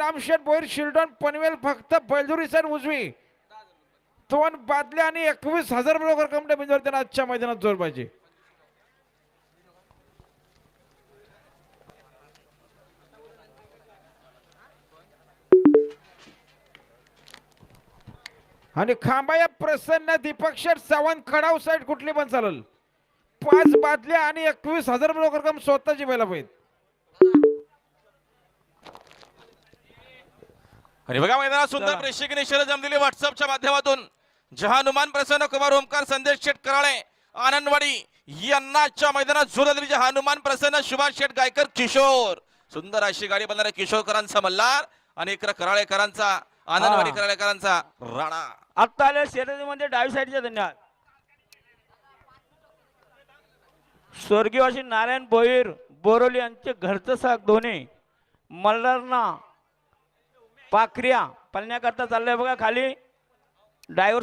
रामशेठ बोईर शिल्डॉन पनवेल फक्त बैलजुरी सर उजवी. दोन बादल्या आणि एकवीस हजार बरोबर कमटे बिंजवर त्यांना आजच्या मैदानात जोर पाहिजे. आणि खांबाया प्रसन्न दीपक शेठ सावंत कडाव साईड कुठली पण चालेल. पाच बादल्या आणि एकवीस हजार बरोबर कम स्वतःची व्हायला पाहिजे आणि बघा मैदानात सुंदर प्रेक्षकीय शर्यत जमलेली व्हॉट्सअपच्या माध्यमातून. जहानुमान प्रसन्न कुमार ओमकार संदेश शेठ कराळे आनंदवाडी यांनाच्या मैदानात जोरदारी जहानुमान प्रसन्न सुभाष शेठ गायकर किशोर. सुंदर अशी गाडी बनणाऱ्या किशोरकरांचा मल्हार आणि इकडं कराळेकरांचा आनंदवाडी. कराळेकरांचा राणा. आत्ता आल्या शर्यतीमध्ये डावी साईडचे धन्यवाद. स्वर्गीयवासी नारायण भोईर बोरोली यांचे घरचं साग दोन्ही मल्हारना पाखऱ्या पळण्याकरता चाललंय बघा खाली. ड्रायव्हर